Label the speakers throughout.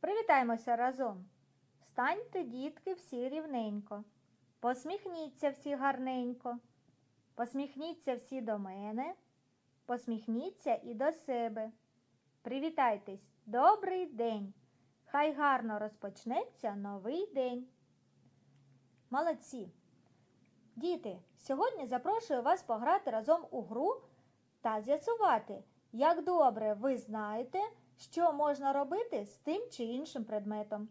Speaker 1: Привітаймося разом. Станьте, дітки, всі рівненько. Посміхніться всі гарненько. Посміхніться всі до мене. Посміхніться і до себе. Привітайтесь, добрий день! Хай гарно розпочнеться новий день. Молодці! Діти, сьогодні запрошую вас пограти разом у гру та з'ясувати, як добре ви знаєте, що можна робити з тим чи іншим предметом.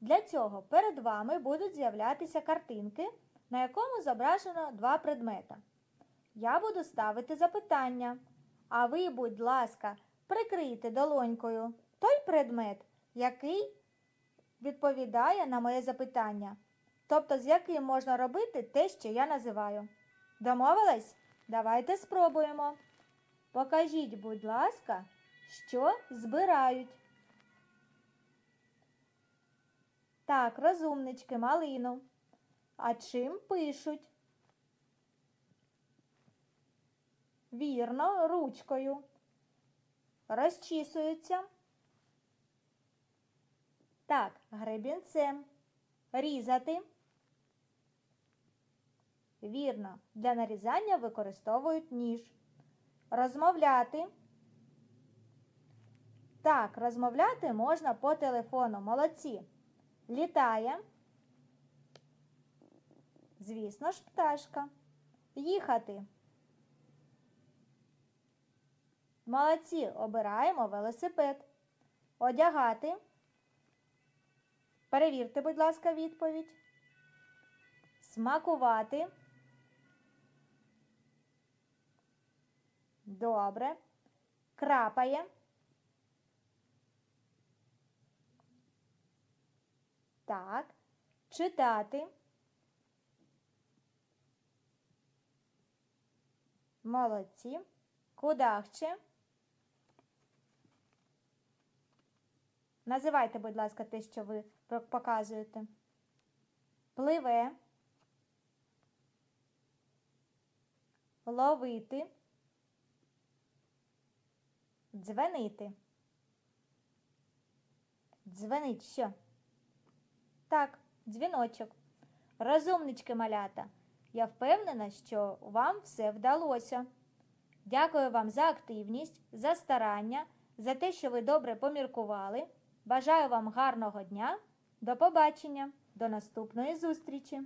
Speaker 1: Для цього перед вами будуть з'являтися картинки, на якому зображено два предмета. Я буду ставити запитання, а ви, будь ласка, прикрийте долонькою той предмет, який відповідає на моє запитання, тобто з яким можна робити те, що я називаю. Домовились? Давайте спробуємо. Покажіть, будь ласка, що збирають. Так, розумнички, малину. А чим пишуть? Вірно, ручкою. Розчісуються. Так, гребінцем. Різати. Вірно, для нарізання використовують ніж. Розмовляти. Так, розмовляти можна по телефону. Молодці. Літає. Звісно ж, пташка. Їхати. Молодці. Обираємо велосипед. Одягати. Перевірте, будь ласка, відповідь. Смакувати. Добре. Крапає. Так. Читати. Молодці. Кудахче. Називайте, будь ласка, те, що ви показуєте. Пливе. Ловити. Дзвенити. Дзвенить що? Так, дзвіночок. Розумнички малята. Я впевнена, що вам все вдалося. Дякую вам за активність, за старання, за те, що ви добре поміркували. Бажаю вам гарного дня. До побачення, до наступної зустрічі!